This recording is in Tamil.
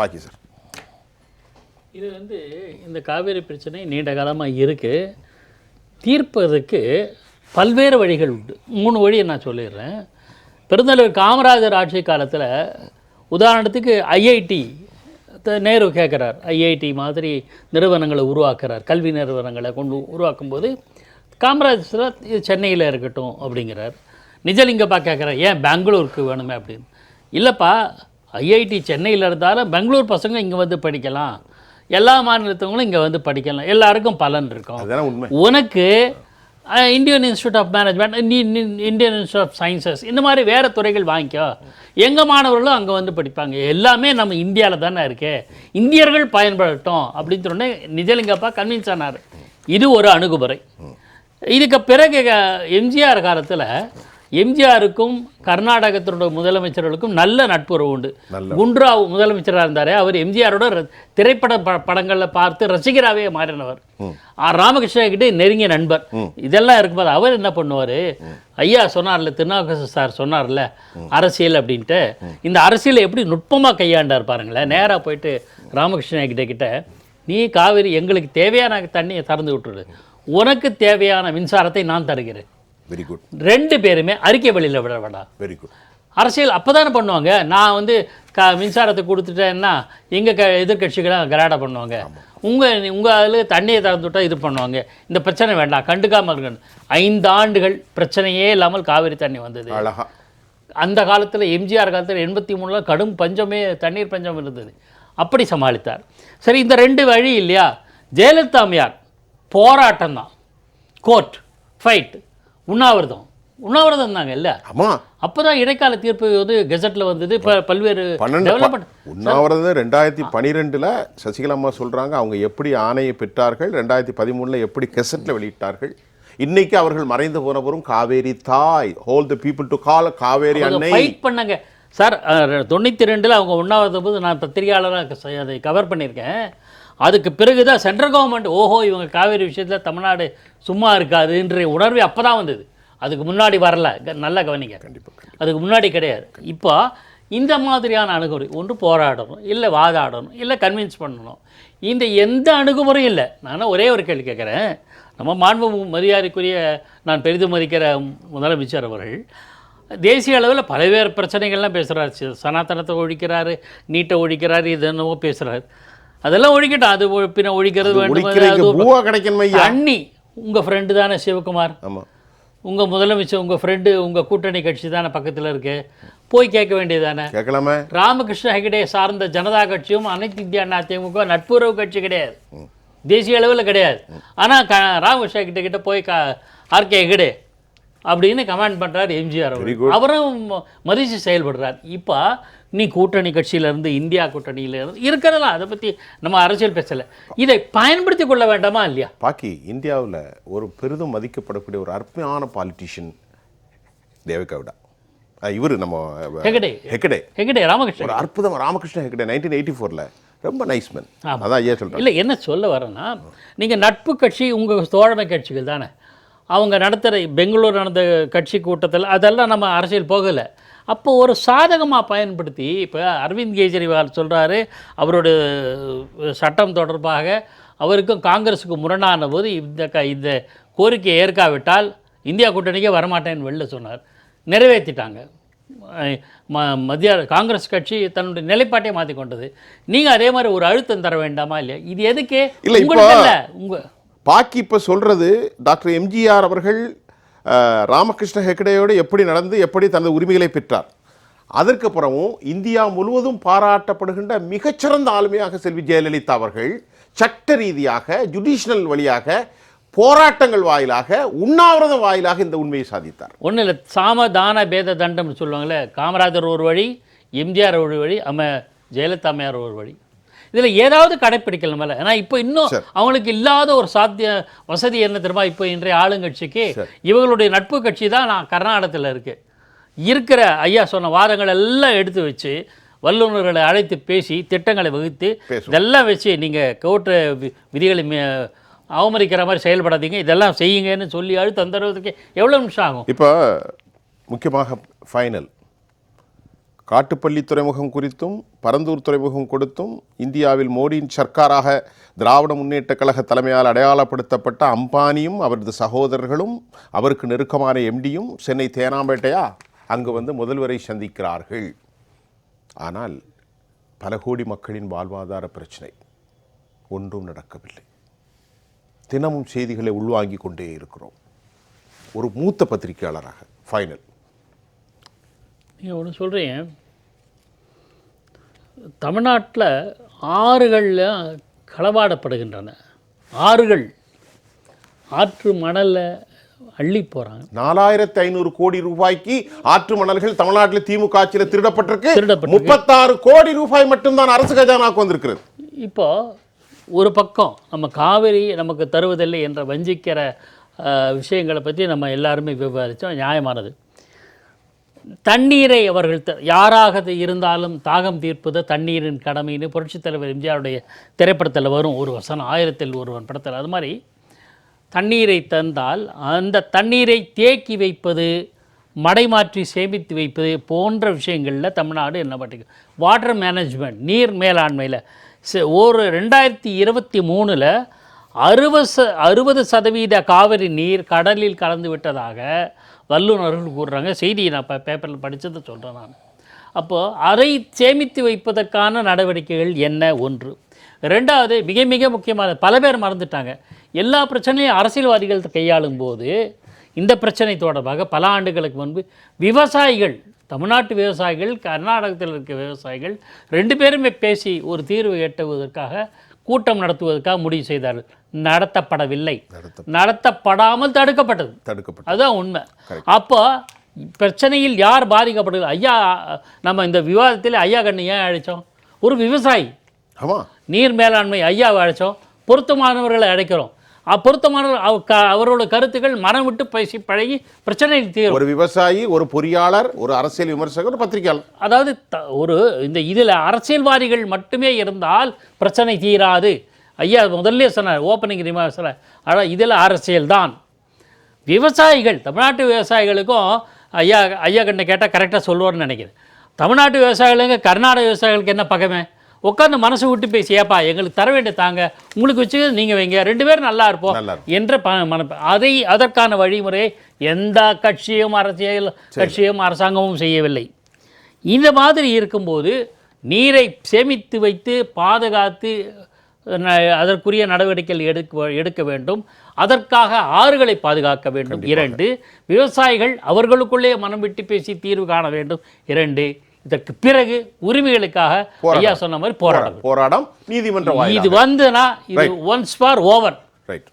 பாக்கி சார். இது வந்து இந்த காவேரி பிரச்சனை நீண்ட காலமாக இருக்குது தீர்ப்பதற்கு பல்வேறு வழிகள் உண்டு. மூணு வழியை நான் சொல்லிடுறேன். பெருந்தலைவர் காமராஜர் ஆட்சி காலத்தில் உதாரணத்துக்கு ஐஐடி நேரு கேட்குறார் ஐஐடி மாதிரி நிறுவனங்களை உருவாக்குறார். கல்வி நிறுவனங்களை கொண்டு உருவாக்கும் போது காமராஜர் இது சென்னையில் இருக்கட்டும் அப்படிங்கிறார். நிஜலிங்கப்பா கேட்குறார் ஏன் பெங்களூருக்கு வேணுமே? அப்படின்னு. இல்லைப்பா ஐஐடி சென்னையில் இருந்தாலும் பெங்களூர் பசங்க இங்கே வந்து படிக்கலாம். எல்லா மாநிலத்தவங்களும் இங்கே வந்து படிக்கலாம். எல்லாருக்கும் பலன் இருக்கும். உனக்கு Indian Institute of Management Indian Institute of Sciences இந்த மாதிரி வேறு துறைகள் வாங்கிக்கோ. எங்கள் மாணவர்களும் அங்கே வந்து படிப்பாங்க. எல்லாமே நம்ம இந்தியாவில் தானே இருக்கு. இந்தியர்கள் பயன்படட்டும் அப்படின்னு சொன்னே நிஜலிங்கப்பா கன்வின்ஸ் ஆனார். இது ஒரு அணுகுமுறை. இதுக்கு பிறகு எம்ஜிஆர் காலத்தில் எம்ஜிஆருக்கும் கர்நாடகத்தினுடைய முதலமைச்சர்களுக்கும் நல்ல நட்புறவு உண்டு. குண்ட்ராவ் முதலமைச்சராக இருந்தார் அவர் எம்ஜிஆரோட திரைப்பட படங்களில் பார்த்து ரசிகராகவே மாறினவர். ஆர் ராமகிருஷ்ண கிட்ட நெருங்கிய நண்பர். இதெல்லாம் இருக்கும்போது அவர் என்ன பண்ணுவார்? ஐயா சொன்னார்ல திருநாவுக்கரசு சார் சொன்னார்ல அரசியல் அப்படின்ட்டு. இந்த அரசியலை எப்படி நுட்பமாக கையாண்டார் பாருங்களேன். நேராக போயிட்டு ராமகிருஷ்ண கிட்ட கிட்ட நீ காவிரி எங்களுக்கு தேவையான தண்ணியை திறந்து விட்டுரு. உனக்கு தேவையான மின்சாரத்தை நான் தருகிறேன். வெரி குட் ரெண்டு பேருமே அறிக்கை வெளியில் விட வேண்டாம் வெரி குட் அரசியல் அப்போ தானே பண்ணுவாங்க. நான் வந்து க மின்சாரத்தை கொடுத்துட்டேன்னா எங்கள் க எதிர்கட்சிகளாக கராடா பண்ணுவாங்க. உங்கள் உங்கள் அதில் தண்ணியை திறந்து விட்டா இது பண்ணுவாங்க. இந்த பிரச்சனை வேண்டாம். கண்டுக்காமல் இருக்கணும் ஐந்து ஆண்டுகள் பிரச்சனையே இல்லாமல் காவிரி தண்ணி வந்தது. அந்த காலத்தில் எம்ஜிஆர் காலத்தில் எண்பத்தி மூணில் கடும் பஞ்சமே தண்ணீர் பஞ்சம் இருந்தது. அப்படி சமாளித்தார். சரி இந்த ரெண்டு வழி இல்லையா? ஜெயலலிதா அம்மையார் போராட்டம் தான். கோர்ட் ஃபைட் உண்ணாவிரதம். உண்ணாவிரதம் தாங்க இல்லை? ஆமா. அப்போ தான் இடைக்கால தீர்ப்பு வந்து கெசட்டில் வந்தது. இப்போ பல்வேறு டெவலப்மெண்ட் உண்ணாவிரதம் ரெண்டாயிரத்தி பனிரெண்டுல சசிகலா அம்மா சொல்றாங்க அவங்க எப்படி ஆணையை பெற்றார்கள் ரெண்டாயிரத்தி பதிமூணுல எப்படி கெசட்ல வெளியிட்டார்கள். இன்னைக்கு அவர்கள் மறைந்து போனவரும் காவேரி தாய் whole the people to call Kaveri அன்னை. ஃபைட் பண்ணாங்க. சார் தொண்ணூற்றி ரெண்டில் அவங்க உண்ணாவிரத போது நான் பத்திரிகையாளராக அதை கவர் பண்ணியிருக்கேன். அதுக்கு பிறகு தான் சென்ட்ரல் கவர்மெண்ட் ஓஹோ இவங்க காவேரி விஷயத்தில் தமிழ்நாடு சும்மா இருக்காதுன்ற உணர்வு அப்போ தான் வந்தது. அதுக்கு முன்னாடி வரல. க- நல்லா கவனிங்க. கண்டிப்பா அதுக்கு முன்னாடி கிடையாது. இப்போ இந்த மாதிரியான அணுகுமுறை ஒன்று போராடணும் இல்லை வாதாடணும் இல்லை கன்வின்ஸ் பண்ணணும். இந்த எந்த அணுகுமுறையும் இல்லை. நான் ஒரே ஒரு கேள்வி கேட்குறேன். நம்ம மாண்பு மரியாதைக்குரிய நான் பெரிதும் மதிக்கிற முதலமைச்சர் அவர்கள் தேசிய அளவில் பல்வேறு பிரச்சனைகள்லாம் பேசுகிறார் சனாதனத்தை ஒழிக்கிறாரு நீட்டை ஒழிக்கிறாரு இது என்னவோ பேசுகிறாரு அதெல்லாம் ஒழிக்கட்டும். அது பின்ன ஒழிக்கிறது வேண்டும் தண்ணி உங்கள் ஃப்ரெண்டு தானே சிவகுமார். ஆமா. உங்கள் முதலமைச்சர் உங்கள் ஃப்ரெண்டு உங்கள் கூட்டணி கட்சி தானே பக்கத்தில் இருக்கு. போய் கேட்க வேண்டியதானே கேட்கலாமே. ராமகிருஷ்ண ஹெகடே சார்ந்த ஜனதா கட்சியும் அனைத்து இந்திய அண்ணா திமுக நட்புறவு கட்சி கிடையாது. தேசிய அளவில் கிடையாது. ஆனால் க ராமகிருஷ்ண ஹெகடே கிட்ட போய் க ஆர்கே ஹெகடே அப்படின்னு கமெண்ட் பண்ணுறாரு எம்ஜிஆர் அவர். அவரும் ம- மதிச்சு செயல்படுறார். இப்போ நீ கூட்டணி கட்சியிலேருந்து இந்தியா கூட்டணியிலேருந்து இருக்கிறதெல்லாம் அதை பற்றி நம்ம அரசியல் பேசலை. இதை பயன்படுத்தி கொள்ள வேண்டாமா இல்லையா? பாக்கி இந்தியாவுல ஒரு பெரிதும் மதிக்கப்படக்கூடிய ஒரு அற்புதமான பாலிட்டிஷியன் தேவகவுடா. இவர் நம்ம ஹெகடே ஹெக்கடே ஹெகடே ராமகிருஷ்ணன். ஒரு அற்புதம் ராமகிருஷ்ண ஹெக்கடே நைன்டீன் எயிட்டி ஃபோரில் ரொம்ப நைஸ் மேன் அதான் ஐயா சொல்கிறேன் இல்லை என்ன சொல்ல வரேன்னா நீங்கள் நட்பு கட்சி உங்கள் தோழமை கட்சிகள் தானே. அவங்க நடத்துகிற பெங்களூர் நடந்த கட்சி கூட்டத்தில் அதெல்லாம் நம்ம அரசியல் போகலை. அப்போ ஒரு சாதகமாக பயன்படுத்தி இப்போ அரவிந்த் கெஜ்ரிவால் சொல்கிறாரு அவரோட சட்டம் தொடர்பாக அவருக்கும் காங்கிரஸுக்கு முரணான போது இந்த க இந்த கோரிக்கையை ஏற்காவிட்டால் இந்தியா கூட்டணிக்கே வரமாட்டேன்னு வெளில சொன்னார். நிறைவேற்றிட்டாங்க. ம- மத்திய காங்கிரஸ் கட்சி தன்னுடைய நிலைப்பாட்டை மாற்றி கொண்டது நீங்கள் அதே மாதிரி ஒரு அழுத்தம் தர வேண்டாமா இல்லையா? இது எதுக்கு? இல்ல, உங்களுக்கு இல்லை. உங்க பாக்கி இப்போ சொல்கிறது டாக்டர் எம்ஜிஆர் அவர்கள் ராமகிருஷ்ண ஹெக்கடேயோடு எப்படி நடந்து எப்படி தனது உரிமைகளை பெற்றார். அதற்கப்புறமும் இந்தியா முழுவதும் பாராட்டப்படுகின்ற மிகச்சிறந்த ஆளுமையாக செல்வி ஜெயலலிதா அவர்கள் சட்ட ரீதியாக ஜுடிஷியல் வழியாக போராட்டங்கள் வாயிலாக உண்ணாவிரதம் வாயிலாக இந்த உண்மையை சாதித்தார். ஒன்றும் இல்லை சாம தான பேத தண்டம்னு சொல்லுவாங்களே காமராஜர் ஒரு வழி எம்ஜிஆர் ஒரு வழி அம்ம ஜெயலலிதா அம்மையார் ஒரு வழி. இதில் ஏதாவது கடைப்பிடிக்கணுமில்ல ஏன்னா இப்போ இன்னும். அவங்களுக்கு இல்லாத ஒரு சாத்திய வசதி என்ன தெரியுமா? இப்போ இன்றைய ஆளுங்கட்சிக்கு இவங்களுடைய நட்பு கட்சி தான் நான் கர்நாடகத்தில் இருக்கு. இருக்கிற ஐயா சொன்ன வாதங்கள் எல்லாம் எடுத்து வச்சு வல்லுநர்களை அழைத்து பேசி திட்டங்களை வகுத்து. இதெல்லாம் வச்சு நீங்கள் கோர்ட்டு விதிகளை அவமதிக்கிற மாதிரி செயல்படாதீங்க. இதெல்லாம் செய்யுங்கன்னு சொல்லி அழுத்தம் தருவதற்கு எவ்வளோ நிமிஷம் ஆகும்? இப்போ முக்கியமாக ஃபைனல் காட்டுப்பள்ளி துறைமுகம் குறித்தும் பரந்தூர் துறைமுகம் கொடுத்தும் இந்தியாவில் மோடியின் சர்க்காராக திராவிட முன்னேற்ற கழக தலைமையால் அடையாளப்படுத்தப்பட்ட அம்பானியும் அவரது சகோதரர்களும் அவருக்கு நெருக்கமான எம்டியும் சென்னை தேனாம்பேட்டையா அங்கு வந்து முதல்வரை சந்திக்கிறார்கள். ஆனால் பல கோடி மக்களின் வாழ்வாதார பிரச்சனை ஒன்றும் நடக்கவில்லை. தினமும் செய்திகளை உள்வாங்கி கொண்டே இருக்கிறோம். ஒரு மூத்த பத்திரிகையாளராக ஃபைனல். நீங்கள் ஒன்று சொல்கிறீங்க தமிழ்நாட்டில் ஆறுகளில் களவாடப்படுகின்றன. ஆறுகள். ஆற்று மணலில் அள்ளி போகிறாங்க நாலாயிரத்தி ஐநூறு கோடி ரூபாய்க்கு ஆற்று மணல்கள் தமிழ்நாட்டில் திமுக ஆட்சியில் திருடப்பட்டிருக்கு. முப்பத்தாறு கோடி ரூபாய் மட்டும்தான் அரசு கஜானாக்கு வந்திருக்கிறது. இப்போ ஒரு பக்கம் நம்ம காவிரி நமக்கு தருவதில்லை என்ற வஞ்சிக்கிற விஷயங்களை பற்றி நம்ம எல்லாருமே விவாதித்தோம் நியாயமானது. தண்ணீரை அவர்கள் த- யாராக இருந்தாலும் தாகம் தீர்ப்பது தண்ணீரின் கடமைன்னு புரட்சித் தலைவர் எம்ஜிஆருடைய திரைப்படத்தில் வரும் ஒரு வசனம் ஆயிரத்தில் ஒருவன் படத்தில். அது மாதிரி தண்ணீரை தந்தால் அந்த தண்ணீரை தேக்கி வைப்பது மடைமாற்றி சேமித்து வைப்பது போன்ற விஷயங்களில் தமிழ்நாடு என்ன பண்ணிருக்கு? வாட்டர் மேனேஜ்மெண்ட் நீர் மேலாண்மையில். ச- ஒரு ரெண்டாயிரத்தி இருபத்தி மூணில் அறுபது ச அறுபது சதவீத காவிரி நீர் கடலில் கலந்து விட்டதாக வல்லுநர்கள் கூறுறாங்க. செய்தியை நான் இப்போ பேப்பரில் படித்ததை சொல்கிறேன் நான். அப்போது அதை சேமித்து வைப்பதற்கான நடவடிக்கைகள் என்ன? ஒன்று. ரெண்டாவது மிக மிக முக்கியமான பல பேர் மறந்துட்டாங்க. எல்லா பிரச்சனையும் அரசியல்வாதிகள் கையாளும் போது இந்த பிரச்சனை தொடர்பாக பல ஆண்டுகளுக்கு முன்பு விவசாயிகள் தமிழ்நாட்டு விவசாயிகள் கர்நாடகத்தில் இருக்க விவசாயிகள் ரெண்டு பேருமே பேசி ஒரு தீர்வு எட்டுவதற்காக கூட்டம் நடத்துவதற்காக முடிவு செய்தார்கள். நடத்தப்படவில்லை. நடத்த நடத்தப்படாமல் தடுக்கப்பட்டது. தடுக்கப்பட்டது. அதுதான் உண்மை. அப்போ பிரச்சனையில் யார் பாதிக்கப்படுது ஐயா நம்ம இந்த விவாதத்தில் ஐயா கண்ணு ஏன் அழைச்சோம்? ஒரு விவசாயி. ஆமா. நீர் மேலாண்மை ஐயாவை அழைச்சோம். பொருத்தமானவர்களை அழைக்கிறோம். க- அவரோட கருத்துக்கள் மனம் விட்டு பேசி பழகி பிரச்சனை தீரும். ஒரு விவசாயி ஒரு பொறியாளர் ஒரு அரசியல் விமர்சகர் ஒரு பத்திரிகையாளர். அதாவது த- ஒரு இந்த இதில் அரசியல்வாதிகள் மட்டுமே இருந்தால் பிரச்சனை தீராது. ஐயா முதல்ல சொன்னார் ஓப்பனிங் ரிமார்க்ஸில் ஆனால் இதில் அரசியல் தான். விவசாயிகள் தமிழ்நாட்டு விவசாயிகளுக்கும் ஐயா ஐயா கண்ணை கேட்டால் கரெக்டாக சொல்லுவார்னு நினைக்கிறேன். தமிழ்நாட்டு விவசாயிகளுங்க கர்நாடக விவசாயிகளுக்கு என்ன பகமே? உட்காந்து மனசு விட்டு பேசி ஏப்பா எங்களுக்கு தர வேண்டிய தாங்க. உங்களுக்கு வச்சு நீங்கள் வைங்க. ரெண்டு பேரும் நல்லா இருப்போம் என்ற ப மனப்ப அதை அதற்கான வழிமுறை எந்த கட்சியும் அரசியல் கட்சியும் அரசாங்கமும் செய்யவில்லை. இந்த மாதிரி இருக்கும்போது நீரை சேமித்து வைத்து பாதுகாத்து அதற்குரிய நடவடிக்கைகள் எடுக்க எடுக்க வேண்டும். அதற்காக ஆறுகளை பாதுகாக்க வேண்டும். இரண்டு விவசாயிகள் அவர்களுக்குள்ளே மனம் விட்டு பேசி தீர்வு காண வேண்டும். இரண்டு இதற்கு பிறகு உரிமைகளுக்காக ஐயா சொன்ன மாதிரி போராடம் போராடம் நீதிமன்ற இது வாயிலாக வந்துனா இது ஒன்ஸ் ஃபார் ஓவர் ரைட்